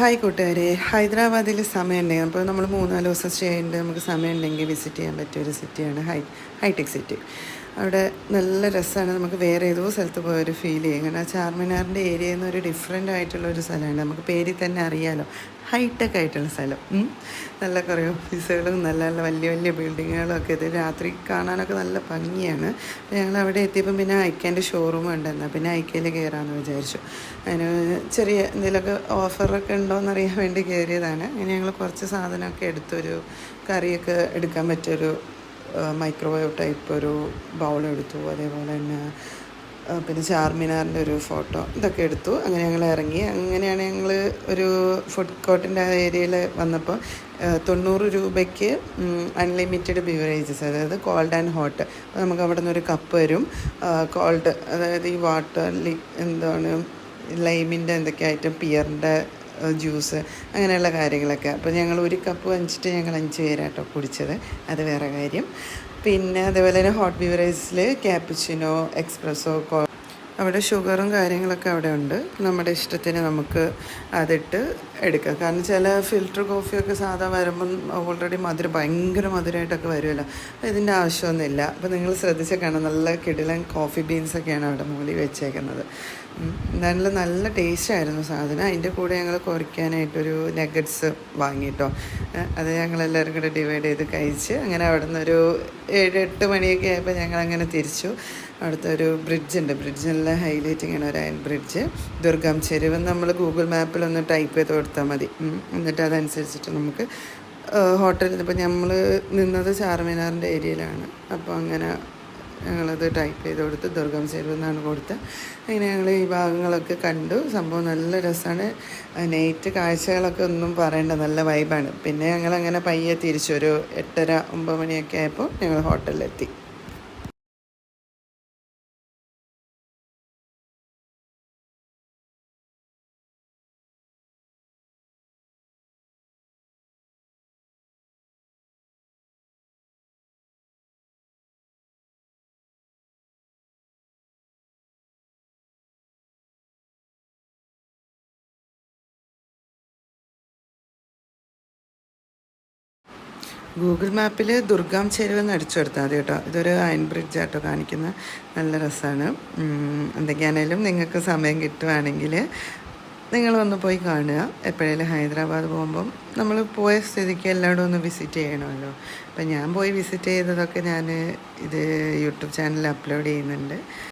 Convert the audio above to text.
Hi കൂട്ടുകാരെ. ഹൈദരാബാദിൽ സമയമുണ്ടെങ്കിൽ അപ്പോൾ നമ്മൾ മൂന്നാൽ ദിവസം സ്റ്റേ ഉണ്ട്. നമുക്ക് സമയമുണ്ടെങ്കിൽ വിസിറ്റ് ചെയ്യാൻ പറ്റിയ ഒരു സിറ്റിയാണ് ഹൈ ഹൈടെക് സിറ്റി. അവിടെ നല്ല രസമാണ്. നമുക്ക് വേറെ ഏതോ സ്ഥലത്ത് പോയ ഒരു ഫീൽ ചെയ്യും. കാരണം ചാർമിനാറിന്റെ ഏരിയയിൽ നിന്ന് ഒരു ഡിഫറെന്റ് ആയിട്ടുള്ള ഒരു സ്ഥലമാണ്. നമുക്ക് പേരിൽ തന്നെ അറിയാലോ. ഹൈടെക് ആയിട്ടുള്ള സ്ഥലം. നല്ല കുറേ ഓഫീസുകളും നല്ല നല്ല വലിയ വലിയ ബിൽഡിങ്ങുകളും ഒക്കെ ഇത് രാത്രി കാണാനൊക്കെ നല്ല ഭംഗിയാണ്. ഞങ്ങൾ അവിടെ എത്തിയപ്പം പിന്നെ ഐക്കേന്റെ ഷോറൂം ഉണ്ടെന്ന്. പിന്നെ ഐക്കയിൽ കയറാമെന്ന് വിചാരിച്ചു. അതിന് ചെറിയ എന്തെങ്കിലുമൊക്കെ ഓഫറൊക്കെ ഉണ്ടോയെന്ന് അറിയാൻ വേണ്ടി കയറിയതാണ്. അങ്ങനെ ഞങ്ങൾ കുറച്ച് സാധനമൊക്കെ എടുത്തൊരു കറിയൊക്കെ എടുക്കാൻ പറ്റിയൊരു മൈക്രോവേവ് ടൈപ്പ് ഒരു ബൗൾ എടുത്തു. അതേപോലെ തന്നെ പിന്നെ ചാർമിനാറിന്റെ ഒരു ഫോട്ടോ ഇതൊക്കെ എടുത്തു. അങ്ങനെ ഞങ്ങൾ ഇറങ്ങി. അങ്ങനെയാണ് ഞങ്ങൾ ഒരു ഫുഡ് കോർട്ടിന്റെ ഏരിയയിൽ വന്നപ്പോൾ തൊണ്ണൂറ് രൂപയ്ക്ക് അൺലിമിറ്റഡ് ബിവറേജസ് അതായത് കോൾഡ് ആൻഡ് ഹോട്ട് അപ്പോൾ നമുക്ക് അവിടെ നിന്ന് ഒരു കപ്പ് വരും. കോൾഡ് അതായത് ഈ വാട്ടർ എന്താണ് ലൈമിന്റെ എന്തൊക്കെ ഐറ്റം പിയറിന്റെ ജ്യൂസ് അങ്ങനെയുള്ള കാര്യങ്ങളൊക്കെ. അപ്പോൾ ഞങ്ങൾ ഒരു കപ്പ് വാങ്ങിച്ചിട്ട് ഞങ്ങൾ അഞ്ച് പേരാട്ടോ കുടിച്ചത്. അത് വേറെ കാര്യം. പിന്നെ അതേപോലെ തന്നെ ഹോട്ട് ബീവറേജസിൽ ക്യാപ്പിച്ചിനോ എക്സ്പ്രസ്സോ അവിടെ ഷുഗറും കാര്യങ്ങളൊക്കെ അവിടെ ഉണ്ട്. നമ്മുടെ ഇഷ്ടത്തിന് നമുക്ക് അതിട്ട് എടുക്കാം. കാരണം ചില ഫിൽറ്റർ കോഫിയൊക്കെ സാധാ വരുമ്പം ഓൾറെഡി മധുരം ഭയങ്കര മധുരമായിട്ടൊക്കെ വരുമല്ലോ. അപ്പോൾ ഇതിന്റെ ആവശ്യമൊന്നുമില്ല. അപ്പോൾ നിങ്ങൾ ശ്രദ്ധിച്ചൊക്കെയാണ് നല്ല കിടിലൻ കോഫി ബീൻസൊക്കെയാണ് അവിടെ മുകളിൽ വെച്ചേക്കുന്നത്. നല്ല ടേസ്റ്റ് ആയിരുന്നു സാധനം. അതിന്റെ കൂടെ ഞങ്ങൾ കുറയ്ക്കാനായിട്ടൊരു നഗറ്റ്സ് വാങ്ങിയിട്ടോ. അത് ഞങ്ങൾ ഞങ്ങളെല്ലാവരും കൂടെ ഡിവൈഡ് ചെയ്ത് കഴിച്ച് അങ്ങനെ അവിടെ നിന്നൊരു ഏഴ് എട്ട് മണിയൊക്കെ ആയപ്പോൾ ഞങ്ങൾ അങ്ങനെ തിരിച്ചു. അവിടുത്തെ ഒരു ബ്രിഡ്ജ് ഉണ്ട് ബ്രിഡ്ജിനുള്ള ഹൈലൈറ്റിംഗ് ആണ് ഒരു അയൺ ബ്രിഡ്ജ് ദുർഗം ചെരുവ് നമ്മൾ ഗൂഗിൾ മാപ്പിൽ ഒന്ന് ടൈപ്പ് ചെയ്ത് കൊടുത്താൽ മതി. എന്നിട്ട് അതനുസരിച്ചിട്ട് നമുക്ക് ഹോട്ടലിൽ ഇപ്പോൾ നമ്മൾ നിന്നത് ചാർമിനാറിന്റെ ഏരിയയിലാണ് അപ്പോൾ അങ്ങനെ ഞങ്ങളത് ടൈപ്പ് ചെയ്ത് കൊടുത്ത് ദുർഗം ചെരുവ് എന്നാണ് കൊടുത്ത്. അങ്ങനെ ഞങ്ങൾ ഈ ഭാഗങ്ങളൊക്കെ കണ്ടു. സംഭവം നല്ല രസമാണ് നൈറ്റ് കാഴ്ചകളൊക്കെ ഒന്നും പറയേണ്ട നല്ല വൈബാണ് പിന്നെ ഞങ്ങളങ്ങനെ പയ്യെ തിരിച്ചു ഒരു എട്ടര ഒമ്പത് മണിയൊക്കെ ആയപ്പോൾ ഞങ്ങൾ ഹോട്ടലിലെത്തി ഗൂഗിൾ മാപ്പിൽ ദുർഗാം ചെരുവ് എന്ന് അടിച്ചു കൊടുത്താൽ മതി കേട്ടോ. ഇതൊരു അയൺ ബ്രിഡ്ജ് ആട്ടോ കാണിക്കുന്ന. നല്ല രസമാണ് എന്തൊക്കെയാണേലും നിങ്ങൾക്ക് സമയം കിട്ടുവാണെങ്കിൽ നിങ്ങളൊന്ന് പോയി കാണുക. എപ്പോഴേലും ഹൈദരാബാദ് പോകുമ്പം നമ്മൾ പോയ സ്ഥിതിക്ക് എല്ലായിടും ഒന്ന് വിസിറ്റ് ചെയ്യണമല്ലോ. അപ്പം ഞാൻ പോയി വിസിറ്റ് ചെയ്തതൊക്കെ ഞാൻ ഇത് യൂട്യൂബ് ചാനലിൽ അപ്ലോഡ് ചെയ്യുന്നുണ്ട്.